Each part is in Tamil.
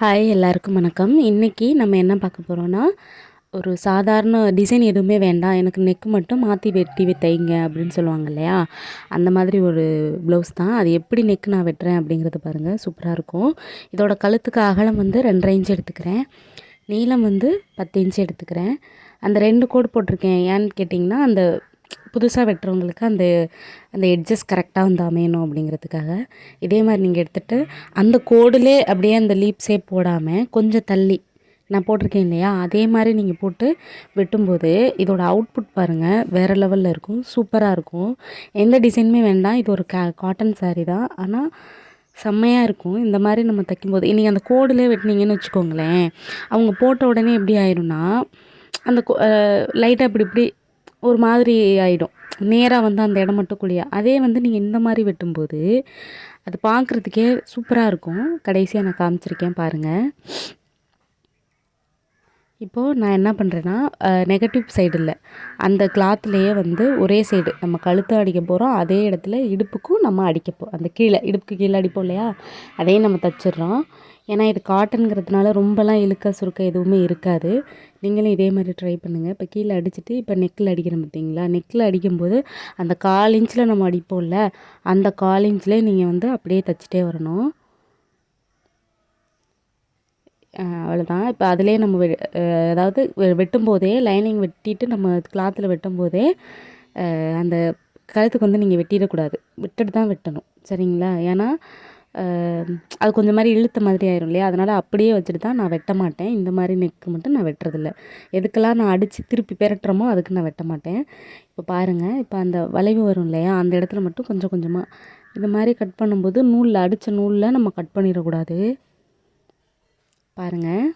ஹாய் எல்லாருக்கும் வணக்கம். இன்றைக்கி நம்ம என்ன பார்க்க போகிறோன்னா ஒரு சாதாரண டிசைன் எதுவுமே வேண்டாம். எனக்கு நெக் மட்டும் மாற்றி வெட்டி தைங்க அப்படின்னு சொல்லுவாங்க இல்லையா? அந்த மாதிரி ஒரு ப்ளவுஸ் தான். அது எப்படி நெக் நான் வெட்டுறேன் அப்படிங்கிறத பாருங்கள் சூப்பராக இருக்கும். இதோட கழுத்துக்கு அகலம் வந்து ரெண்டரை இன்ச்சு எடுத்துக்கிறேன். நீளம் வந்து பத்து இன்ச் எடுத்துக்கிறேன். அந்த ரெண்டு கோடு போட்டிருக்கேன். ஏன்னு கேட்டிங்கன்னா அந்த புதுசாக வெட்டுறவங்களுக்கு அந்த அந்த எட்ஜஸ் கரெக்டாக வந்து அமையணும் அப்படிங்கிறதுக்காக. இதே மாதிரி நீங்கள் எடுத்துகிட்டு அந்த கோடுலே அப்படியே அந்த லீப் ஷேப் போடாமல் கொஞ்சம் தள்ளி நான் போட்டிருக்கேன் இல்லையா? அதே மாதிரி நீங்கள் போட்டு வெட்டும்போது இதோட அவுட்புட் பாருங்கள் வேறு லெவலில் இருக்கும் சூப்பராக இருக்கும். எந்த டிசைனுமே வேண்டாம் இது ஒரு கா காட்டன் சாரீ தான். ஆனால் செம்மையாக இருக்கும். இந்த மாதிரி நம்ம தைக்கும்போது இன்றைக்கி அந்த கோடுலேயே வெட்டினீங்கன்னு வச்சுக்கோங்களேன் அவங்க போட்ட உடனே எப்படி ஆயிரும்னா அந்த லைட்டாக இப்படி இப்படி ஒரு மாதிரி ஆகிடும் நேராக வந்து அந்த இடம் மட்டும் குழியா. அதே வந்து நீங்கள் இந்த மாதிரி வெட்டும்போது அது பார்க்குறதுக்கே சூப்பராக இருக்கும். கடைசியாக நான் காமிச்சிருக்கேன் பாருங்கள் இப்போது நான் என்ன பண்ணுறேன்னா நெகட்டிவ் சைடு இல்லை. அந்த கிளாத்லேயே வந்து ஒரே சைடு நம்ம கழுத்தை அடிக்க போகிறோம் அதே இடத்துல இடுப்புக்கும் நம்ம அடிக்கப்போம் அந்த கீழே இடுப்புக்கு கீழே அடிப்போம் இல்லையா? அதையும் நம்ம தச்சிடுறோம். ஏன்னா இது காட்டனுங்கிறதுனால ரொம்பலாம் இழுக்க சுருக்க எதுவுமே இருக்காது. நீங்களும் இதே மாதிரி ட்ரை பண்ணுங்கள் இப்போ கீழே அடிச்சுட்டு இப்போ நெக்கில் அடிக்கிறோம் பார்த்தீங்களா? நெக்கில் அடிக்கும்போது அந்த கால் இன்ச்சில் நம்ம அடிப்போம்ல அந்த கால் இன்ச்சில் நீங்கள் வந்து அப்படியே தைச்சிட்டே வரணும். அவ்வளோதான் இப்போ அதிலே நம்ம அதாவது வெட்டும்போதே லைனிங் வெட்டிட்டு நம்ம கிளாத்தில் வெட்டும்போதே அந்த கழுத்துக்கு வந்து நீங்கள் வெட்டிடக்கூடாது. விட்டுட்டு தான் வெட்டணும். சரிங்களா? ஏன்னா அது கொஞ்சம் மாதிரி இழுத்த மாதிரி ஆயிரும் இல்லையா? அதனால் அப்படியே வச்சுட்டு தான் நான் வெட்ட மாட்டேன். இந்த மாதிரி நெக்கு மட்டும் நான் வெட்டுறதில்ல. எதுக்கெல்லாம் நான் அடித்து திருப்பி பெரட்டுறமோ அதுக்கு நான் வெட்ட மாட்டேன். இப்போ பாருங்கள் இப்போ அந்த வளைவு வரும் இல்லையா? அந்த இடத்துல மட்டும் கொஞ்சம் கொஞ்சமாக இந்த மாதிரி கட் பண்ணும்போது நூலில் அடித்த நூலில் நம்ம கட் பண்ணிடக்கூடாது. பாருங்கள்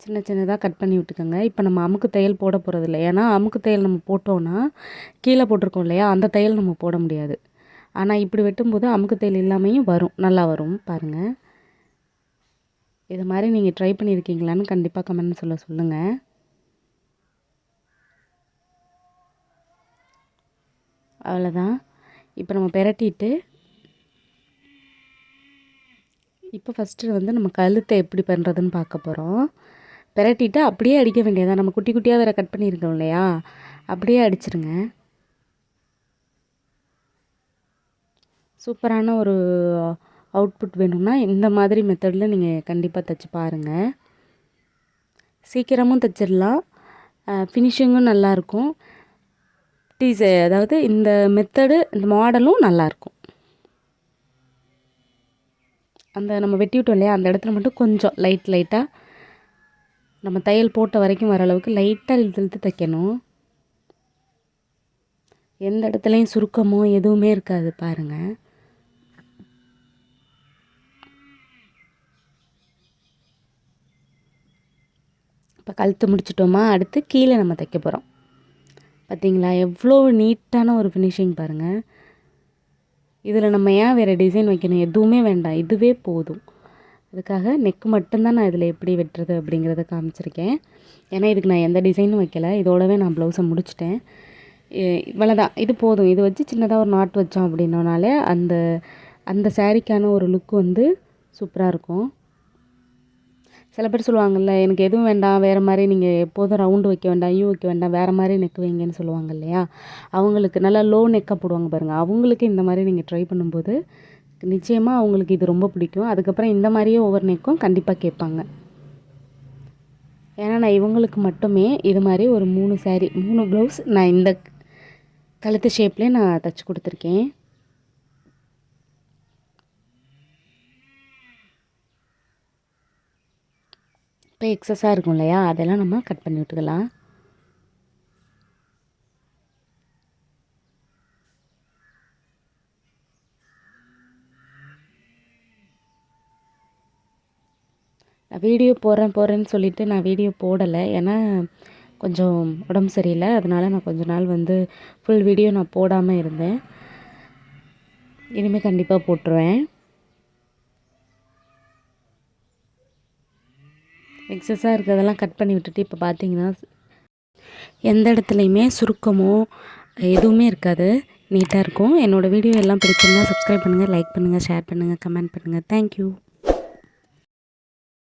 சின்ன சின்னதாக கட் பண்ணி விட்டுக்கோங்க. இப்போ நம்ம அமுக்கு தையல் போட போகிறது இல்லை ஏன்னா அமுக்கு தையல் நம்ம போட்டோன்னா கீழே போட்டிருக்கோம் இல்லையா? அந்த தையல் நம்ம போட முடியாது. ஆனால் இப்படி வெட்டும்போது அமுக்கு தையல் இல்லாமையும் வரும். நல்லா வரும். பாருங்கள் இது மாதிரி நீங்கள் ட்ரை பண்ணியிருக்கீங்களான்னு கண்டிப்பாக கமெண்ட் சொல்ல சொல்லுங்கள் அவ்வளோதான் இப்போ நம்ம பெரட்டிட்டு இப்போ ஃபஸ்ட்டு வந்து நம்ம கழுத்தை எப்படி பண்ணுறதுன்னு பார்க்க போகிறோம் பெரட்டிட்டு அப்படியே அடிக்க வேண்டியதான் நம்ம குட்டி குட்டியாக வேறு கட் பண்ணியிருக்கோம் இல்லையா? அப்படியே அடிச்சிருங்க. சூப்பரான ஒரு அவுட்புட் வேணும்னா இந்த மாதிரி மெத்தடில் நீங்கள் கண்டிப்பாக தைச்சி பாருங்கள் சீக்கிரமும் தைச்சிடலாம். ஃபினிஷிங்கும் நல்லாயிருக்கும் டீச அதாவது இந்த மெத்தடு இந்த மாடலும் நல்லாயிருக்கும் அந்த நம்ம வெட்டி விட்டோம் இல்லையா அந்த இடத்துல மட்டும் கொஞ்சம் லைட் லைட்டாக நம்ம தையல் போட்ட வரைக்கும் வர அளவுக்கு லைட்டாக இழுத்து இழுத்து தைக்கணும். எந்த இடத்துலையும் சுருக்கமோ எதுவுமே இருக்காது பாருங்கள் இப்போ கழுத்து முடிச்சிட்டோமா அடுத்து கீழே நம்ம தைக்க போகிறோம் பார்த்தீங்களா எவ்வளோ நீட்டான ஒரு ஃபினிஷிங் பாருங்கள் இதில் நம்ம ஏன் வேறு டிசைன் வைக்கணும்? எதுவுமே வேண்டாம். இதுவே போதும். அதுக்காக நெக் மட்டும்தான் நான் இதில் எப்படி வெட்டுறது அப்படிங்கிறத காமிச்சிருக்கேன். ஏன்னா இதுக்கு நான் எந்த டிசைனும் வைக்கல. இதோடவே நான் ப்ளவுஸை முடிச்சிட்டேன். இவ்வளோதான் இது போதும். இது வச்சு சின்னதாக ஒரு நாட் வச்சோம் அப்படின்னோனாலே அந்த அந்த சாரீக்கான ஒரு லுக் வந்து சூப்பராக இருக்கும். சில பேர் சொல்லுவாங்கள்ல எனக்கு எதுவும் வேண்டாம் வேறு மாதிரி நீங்கள் எப்போதும் ரவுண்டு வைக்க வேண்டாம் யூ வைக்க வேண்டாம் வேறு மாதிரி நெக் வைங்கன்னு சொல்லுவாங்க இல்லையா? அவங்களுக்கு நல்லா லோ நெக்காக போடுவாங்க பாருங்கள் அவங்களுக்கு இந்த மாதிரி நீங்கள் ட்ரை பண்ணும்போது நிச்சயமாக அவங்களுக்கு இது ரொம்ப பிடிக்கும். அதுக்கப்புறம் இந்த மாதிரியே ஒவ்வொரு நெக்கும் கண்டிப்பாக கேட்பாங்க. ஏன்னா நான் இவங்களுக்கு மட்டுமே இது மாதிரி ஒரு மூணு சேரீ மூணு ப்ளவுஸ் நான் இந்த கழுத்து ஷேப்லேயே நான் தைச்சி கொடுத்துருக்கேன். மொத்தம் எக்ஸஸாக இருக்கும் இல்லையா? அதெல்லாம் நம்ம கட் பண்ணி விட்டுக்கலாம். நான் வீடியோ போடுறேன் போடுறேன்னு சொல்லிவிட்டு நான் வீடியோ போடலை. ஏன்னா கொஞ்சம் உடம்பு சரியில்லை. அதனால் நான் கொஞ்ச நாள் வந்து ஃபுல் வீடியோ நான் போடாமல் இருந்தேன். இனிமேல் கண்டிப்பாக போட்டுருவேன். எக்ஸஸாக இருக்கிறதெல்லாம் கட் பண்ணி விட்டுட்டு இப்போ பார்த்தீங்கன்னா எந்த இடத்துலையுமே சுருக்கமோ எதுவுமே இருக்காது. நீட்டாக இருக்கும். என்னோடய வீடியோ எல்லாம் பிடிச்சிருந்தால் சப்ஸ்கிரைப் பண்ணுங்கள் லைக் பண்ணுங்கள் ஷேர் பண்ணுங்கள் கமெண்ட் பண்ணுங்கள் தேங்க்யூ